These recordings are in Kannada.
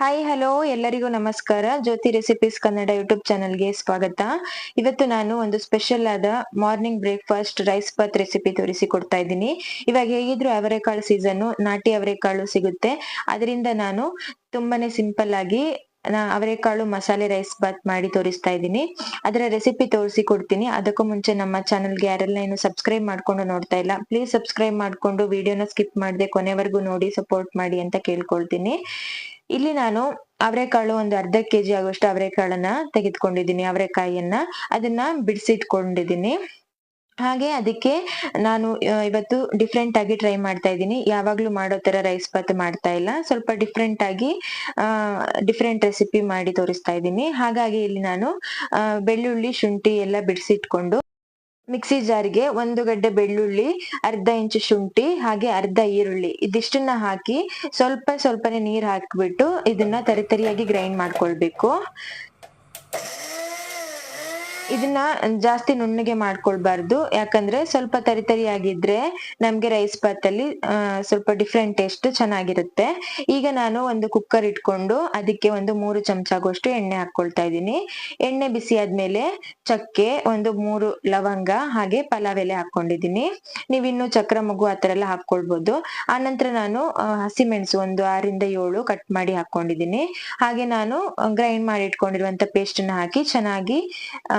ಹಾಯ್ ಹಲೋ ಎಲ್ಲರಿಗೂ ನಮಸ್ಕಾರ. ಜ್ಯೋತಿ ರೆಸಿಪೀಸ್ ಕನ್ನಡ ಯೂಟ್ಯೂಬ್ ಚಾನಲ್ಗೆ ಸ್ವಾಗತ. ಇವತ್ತು ನಾನು ಒಂದು ಸ್ಪೆಷಲ್ ಆದ morning breakfast rice bath recipe ತೋರಿಸಿ ಕೊಡ್ತಾ ಇದ್ದೀನಿ. ಇವಾಗ ಹೇಗಿದ್ರು ಅವರೆಕಾಳು ಸೀಸನ್ ನಾಟಿ ಅವರೆಕಾಳು ಸಿಗುತ್ತೆ. ಅದರಿಂದ ನಾನು ತುಂಬಾನೇ ಸಿಂಪಲ್ ಆಗಿ ಅವರೆಕಾಳು ಮಸಾಲೆ ರೈಸ್ ಬಾತ್ ಮಾಡಿ ತೋರಿಸ್ತಾ ಇದ್ದೀನಿ. ಅದರ ರೆಸಿಪಿ ತೋರಿಸಿ ಕೊಡ್ತೀನಿ. ಅದಕ್ಕೂ ಮುಂಚೆ ನಮ್ಮ ಚಾನಲ್ಗೆ ಯಾರೆಲ್ಲ ಏನು ಸಬ್ಸ್ಕ್ರೈಬ್ ಮಾಡ್ಕೊಂಡು ನೋಡ್ತಾ ಇಲ್ಲ ಪ್ಲೀಸ್ ಸಬ್ಸ್ಕ್ರೈಬ್ ಮಾಡ್ಕೊಂಡು ವಿಡಿಯೋನ ಸ್ಕಿಪ್ ಮಾಡದೆ ಕೊನೆವರೆಗೂ ನೋಡಿ ಸಪೋರ್ಟ್ ಮಾಡಿ ಅಂತ ಕೇಳ್ಕೊಳ್ತೀನಿ. ಇಲ್ಲಿ ನಾನು ಅವರೆಕಾಳು ಒಂದು ಅರ್ಧ ಕೆಜಿ ಆಗುವಷ್ಟು ಅವರೆಕಾಳನ್ನ ತೆಗೆದುಕೊಂಡಿದ್ದೀನಿ, ಅವರೆಕಾಯಿಯನ್ನ. ಅದನ್ನ ಬಿಡಿಸಿಟ್ಕೊಂಡಿದ್ದೀನಿ. ಹಾಗೆ ಅದಕ್ಕೆ ನಾನು ಇವತ್ತು ಡಿಫ್ರೆಂಟ್ ಆಗಿ ಟ್ರೈ ಮಾಡ್ತಾ ಇದ್ದೀನಿ. ಯಾವಾಗ್ಲೂ ಮಾಡೋ ತರ ರೈಸ್ ಬಾತ್ ಮಾಡ್ತಾ ಇಲ್ಲ. ಸ್ವಲ್ಪ ಡಿಫ್ರೆಂಟ್ ಆಗಿ ಡಿಫ್ರೆಂಟ್ ರೆಸಿಪಿ ಮಾಡಿ ತೋರಿಸ್ತಾ ಇದ್ದೀನಿ. ಹಾಗಾಗಿ ಇಲ್ಲಿ ನಾನು ಬೆಳ್ಳುಳ್ಳಿ, ಶುಂಠಿ ಎಲ್ಲ ಬಿಡಿಸಿಟ್ಕೊಂಡು ಮಿಕ್ಸಿ ಜಾರಿಗೆ ಒಂದು ಗಡ್ಡೆ ಬೆಳ್ಳುಳ್ಳಿ, ಅರ್ಧ ಇಂಚು ಶುಂಠಿ, ಹಾಗೆ ಅರ್ಧ ಈರುಳ್ಳಿ ಇದಿಷ್ಟನ್ನ ಹಾಕಿ ಸ್ವಲ್ಪ ಸ್ವಲ್ಪನೇ ನೀರ್ ಹಾಕ್ಬಿಟ್ಟು ಇದನ್ನ ತರಿತರಿಯಾಗಿ ಗ್ರೈಂಡ್ ಮಾಡ್ಕೊಳ್ಬೇಕು. ಇದನ್ನ ಜಾಸ್ತಿ ನುಣ್ಣಗೆ ಮಾಡ್ಕೊಳ್ಬಾರ್ದು. ಯಾಕಂದ್ರೆ ಸ್ವಲ್ಪ ತರಿತರಿಯಾಗಿದ್ರೆ ನಮ್ಗೆ ರೈಸ್ ಬಾತ್ ಅಲ್ಲಿ ಸ್ವಲ್ಪ ಡಿಫ್ರೆಂಟ್ ಟೇಸ್ಟ್ ಚೆನ್ನಾಗಿರುತ್ತೆ. ಈಗ ನಾನು ಒಂದು ಕುಕ್ಕರ್ ಇಟ್ಕೊಂಡು ಅದಕ್ಕೆ ಒಂದು ಮೂರು ಚಮಚ ಆಗುವಷ್ಟು ಎಣ್ಣೆ ಹಾಕೊಳ್ತಾ ಇದ್ದೀನಿ. ಎಣ್ಣೆ ಬಿಸಿ ಆದ್ಮೇಲೆ ಚಕ್ಕೆ ಒಂದು ಮೂರು ಲವಂಗ ಹಾಗೆ ಪಲಾವ್ ಎಲೆ ಹಾಕೊಂಡಿದ್ದೀನಿ ಇನ್ನು ಚಕ್ರ ಮಗು ಆತರ ಎಲ್ಲ ಹಾಕೊಳ್ಬಹುದು ಆನಂತರ ನಾನು ಹಸಿಮೆಣಸು ಒಂದು ಆರಿಂದ ಏಳು ಕಟ್ ಮಾಡಿ ಹಾಕೊಂಡಿದ್ದೀನಿ ಹಾಗೆ ನಾನು ಗ್ರೈಂಡ್ ಮಾಡಿ ಇಟ್ಕೊಂಡಿರುವಂತ ಪೇಸ್ಟ್ನ ಹಾಕಿ ಚೆನ್ನಾಗಿ, ಆ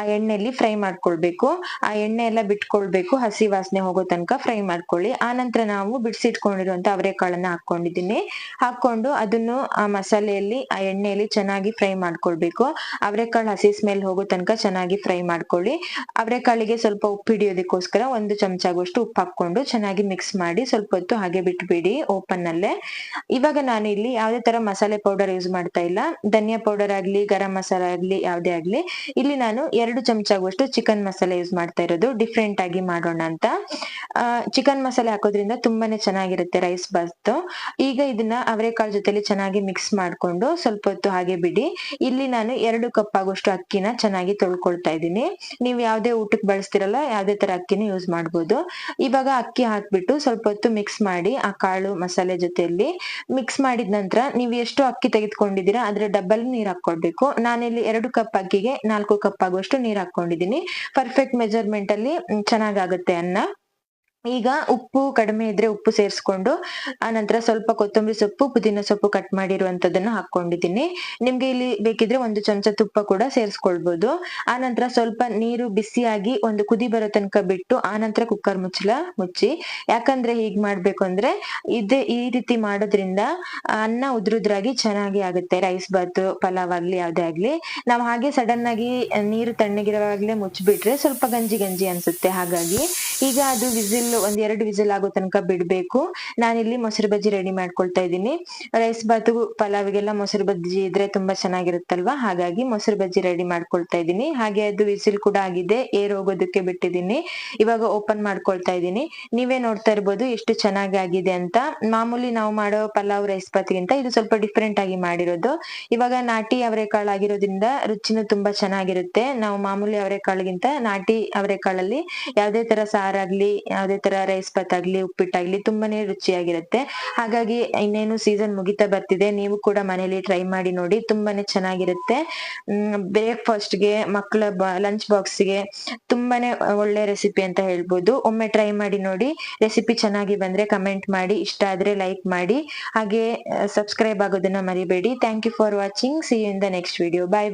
ಆ ಎಣ್ಣೆಲಿ ಫ್ರೈ ಮಾಡ್ಕೊಳ್ಬೇಕು. ಆ ಎಣ್ಣೆ ಎಲ್ಲ ಬಿಟ್ಕೊಳ್ಬೇಕು. ಹಸಿ ವಾಸನೆ ಹೋಗೋ ತನಕ ಫ್ರೈ ಮಾಡ್ಕೊಳ್ಳಿ. ಆ ನಂತರ ನಾವು ಬಿಡಿಸಿಟ್ಕೊಂಡಿರುವಂತ ಅವರೆಕಾಳನ್ನ ಹಾಕೊಂಡಿದ್ದೀನಿ ಹಾಕೊಂಡು ಅದನ್ನು ಆ ಮಸಾಲೆಯಲ್ಲಿ, ಆ ಎಣ್ಣೆಯಲ್ಲಿ ಚೆನ್ನಾಗಿ ಫ್ರೈ ಮಾಡ್ಕೊಳ್ಬೇಕು. ಅವರೆಕಾಳು ಹಸಿ ಸ್ಮೆಲ್ ಹೋಗೋ ತನಕ ಚೆನ್ನಾಗಿ ಫ್ರೈ ಮಾಡ್ಕೊಳ್ಳಿ. ಅವರೆಕಾಳಿಗೆ ಸ್ವಲ್ಪ ಉಪ್ಪು ಹಿಡಿಯೋದಕ್ಕೋಸ್ಕರ ಒಂದು ಚಮಚ ಆಗುವಷ್ಟು ಉಪ್ಪು ಹಾಕೊಂಡು ಚೆನ್ನಾಗಿ ಮಿಕ್ಸ್ ಮಾಡಿ ಸ್ವಲ್ಪ ಹೊತ್ತು ಹಾಗೆ ಬಿಟ್ಬಿಡಿ ಓಪನ್ ಅಲ್ಲೇ ಇವಾಗ ನಾನು ಇಲ್ಲಿ ಯಾವುದೇ ತರ ಮಸಾಲೆ ಪೌಡರ್ ಯೂಸ್ ಮಾಡ್ತಾ ಇಲ್ಲ. ಧನಿಯಾ ಪೌಡರ್ ಆಗ್ಲಿ, ಗರಂ ಮಸಾಲ ಆಗ್ಲಿ, ಯಾವುದೇ ಆಗ್ಲಿ. ಇಲ್ಲಿ ನಾನು ಎರಡು ಚಮಚ ಆಗುವಷ್ಟು ಚಿಕನ್ ಮಸಾಲೆ ಯೂಸ್ ಮಾಡ್ತಾ ಇರೋದು. ಡಿಫ್ರೆಂಟ್ ಆಗಿ ಮಾಡೋಣ ಅಂತ. ಚಿಕನ್ ಮಸಾಲೆ ಹಾಕೋದ್ರಿಂದ ತುಂಬಾನೇ ಚೆನ್ನಾಗಿರುತ್ತೆ ರೈಸ್ ಬಸ್ತ್ ಈಗ ಇದನ್ನ ಅವರೆಕಾಳು ಜೊತೆಲಿ ಚೆನ್ನಾಗಿ ಮಿಕ್ಸ್ ಮಾಡ್ಕೊಂಡು ಸ್ವಲ್ಪ ಹೊತ್ತು ಹಾಗೆ ಬಿಡಿ. ಇಲ್ಲಿ ನಾನು ಎರಡು ಕಪ್ ಆಗುವಷ್ಟು ಅಕ್ಕಿನ ಚೆನ್ನಾಗಿ ತೊಳ್ಕೊಳ್ತಾ ಇದ್ದೀನಿ. ನೀವು ಯಾವ್ದೇ ಊಟಕ್ಕೆ ಬಳಸ್ತಿರಲ್ಲ, ಯಾವ್ದೇ ತರ ಅಕ್ಕಿನ ಯೂಸ್ ಮಾಡ್ಬೋದು. ಇವಾಗ ಅಕ್ಕಿ ಹಾಕ್ಬಿಟ್ಟು ಸ್ವಲ್ಪ ಹೊತ್ತು ಮಿಕ್ಸ್ ಮಾಡಿ ಆ ಕಾಳು ಮಸಾಲೆ ಜೊತೆಯಲ್ಲಿ ಮಿಕ್ಸ್ ಮಾಡಿದ ನಂತರ ನೀವು ಎಷ್ಟು ಅಕ್ಕಿ ತೆಗೆದುಕೊಂಡಿದ್ದೀರಾ, ಅದ್ರ ಡಬ್ಬಲ್ ನೀರ್ ಹಾಕೊಳ್ಬೇಕು ನಾನಿಲ್ಲಿ ಎರಡು ಕಪ್ ಅಕ್ಕಿಗೆ ನಾಲ್ಕು ಕಪ್ ಆಗುವಷ್ಟು ನೀರ್ ಹಾಕೊಂಡಿದೀನಿ. ಪರ್ಫೆಕ್ಟ್ ಮೆಜರ್ಮೆಂಟ್ ಅಲ್ಲಿ ಚೆನ್ನಾಗಾಗುತ್ತೆ ಅನ್ನ. ಈಗ ಉಪ್ಪು ಕಡಿಮೆ ಇದ್ರೆ ಉಪ್ಪು ಸೇರಿಸ್ಕೊಂಡು, ಆನಂತರ ಸ್ವಲ್ಪ ಕೊತ್ತಂಬರಿ ಸೊಪ್ಪು, ಪುದೀನ ಸೊಪ್ಪು ಕಟ್ ಮಾಡಿರುವಂತದನ್ನ ಹಾಕೊಂಡಿದ್ದೀನಿ ನಿಮ್ಗೆ ಇಲ್ಲಿ ಬೇಕಿದ್ರೆ ಒಂದು ಚಮಚ ತುಪ್ಪ ಕೂಡ ಸೇರಿಸ್ಕೊಳ್ಬಹುದು ಆನಂತರ ಸ್ವಲ್ಪ ನೀರು ಬಿಸಿಯಾಗಿ ಒಂದು ಕುದಿ ಬರೋ ತನಕ ಬಿಟ್ಟು, ಆನಂತರ ಕುಕ್ಕರ್ ಮುಚ್ಚಲ ಮುಚ್ಚಿ. ಯಾಕಂದ್ರೆ ಹೀಗ್ ಮಾಡ್ಬೇಕು ಅಂದ್ರೆ ಇದೇ ಈ ರೀತಿ ಮಾಡೋದ್ರಿಂದ ಅನ್ನ ಉದ್ರುದ್ರಾಗಿ ಚೆನ್ನಾಗಿ ಆಗುತ್ತೆ. ರೈಸ್ ಬಾತ್, ಪಲಾವ್ ಆಗ್ಲಿ, ಯಾವ್ದೇ ಆಗ್ಲಿ. ನಾವ್ ಹಾಗೆ ಸಡನ್ ಆಗಿ ನೀರು ತಣ್ಣಗಿರುವಾಗ್ಲೇ ಮುಚ್ಚಿಬಿಟ್ರೆ ಸ್ವಲ್ಪ ಗಂಜಿ ಗಂಜಿ ಅನ್ಸುತ್ತೆ. ಹಾಗಾಗಿ ಈಗ ಅದು ವಿಸಿಲ್ ಒಂದ್ ಎರಡು ವಿಸಿಲ್ ಆಗೋ ತನಕ ಬಿಡ್ಬೇಕು. ನಾನಿಲ್ಲಿ ಮೊಸರು ಬಜ್ಜಿ ರೆಡಿ ಮಾಡ್ಕೊಳ್ತಾ ಇದ್ದೀನಿ. ರೈಸ್ ಬಾತು, ಪಲಾವ್ಗೆಲ್ಲ ಮೊಸರು ಬಜ್ಜಿ ಇದ್ರೆ ತುಂಬಾ ಚೆನ್ನಾಗಿರುತ್ತಲ್ವಾ? ಹಾಗಾಗಿ ಮೊಸರು ಬಜ್ಜಿ ರೆಡಿ ಮಾಡ್ಕೊಳ್ತಾ ಇದ್ದೀನಿ. ಹಾಗೆ ಅದು ವಿಸಿಲ್ ಕೂಡ ಆಗಿದೆ. ಏರ್ ಹೋಗೋದಕ್ಕೆ ಬಿಟ್ಟಿದ್ದೀನಿ. ಇವಾಗ ಓಪನ್ ಮಾಡ್ಕೊಳ್ತಾ ಇದ್ದೀನಿ. ನೀವೇ ನೋಡ್ತಾ ಇರ್ಬೋದು ಎಷ್ಟು ಚೆನ್ನಾಗಿ ಆಗಿದೆ ಅಂತ. ಮಾಮೂಲಿ ನಾವು ಮಾಡೋ ಪಲಾವ್ ರೈಸ್ ಬಾತ್ಗಿಂತ ಇದು ಸ್ವಲ್ಪ ಡಿಫ್ರೆಂಟ್ ಆಗಿ ಮಾಡಿರೋದು. ಇವಾಗ ನಾಟಿ ಅವರೆಕಾಳು ಆಗಿರೋದ್ರಿಂದ ರುಚಿನೂ ತುಂಬಾ ಚೆನ್ನಾಗಿರುತ್ತೆ. ನಾವು ಮಾಮೂಲಿ ಅವರೆಕಾಳಿಗಿಂತ ನಾಟಿ ಅವರೆಕಾಳಲ್ಲಿ ಯಾವ್ದೇ ತರ ಸಾರಾಗ್ಲಿ ಯಾವ್ದೇ ತರ ರೈಸ್ ಬಾತ್ ಆಗ್ಲಿ ಉಪ್ಪಿಟ್ಟಾಗ್ಲಿ ತುಂಬಾನೇ ರುಚಿಯಾಗಿರುತ್ತೆ. ಹಾಗಾಗಿ ಇನ್ನೇನು ಸೀಸನ್ ಮುಗಿತಾ ಬರ್ತಿದೆ, ನೀವು ಕೂಡ ಮನೇಲಿ ಟ್ರೈ ಮಾಡಿ ನೋಡಿ, ತುಂಬಾನೇ ಚೆನ್ನಾಗಿರುತ್ತೆ. ಬ್ರೇಕ್ಫಾಸ್ಟ್ಗೆ ಮಕ್ಕಳ ಲಂಚ್ ಬಾಕ್ಸ್ಗೆ ತುಂಬಾನೇ ಒಳ್ಳೆ ರೆಸಿಪಿ ಅಂತ ಹೇಳ್ಬೋದು. ಒಮ್ಮೆ ಟ್ರೈ ಮಾಡಿ ನೋಡಿ ರೆಸಿಪಿ ಚೆನ್ನಾಗಿ ಬಂದ್ರೆ ಕಮೆಂಟ್ ಮಾಡಿ, ಇಷ್ಟ ಆದ್ರೆ ಲೈಕ್ ಮಾಡಿ. ಹಾಗೆ ಸಬ್ಸ್ಕ್ರೈಬ್ ಆಗೋದನ್ನ ಮರಿಬೇಡಿ. Thank you for watching see in the next video bye bye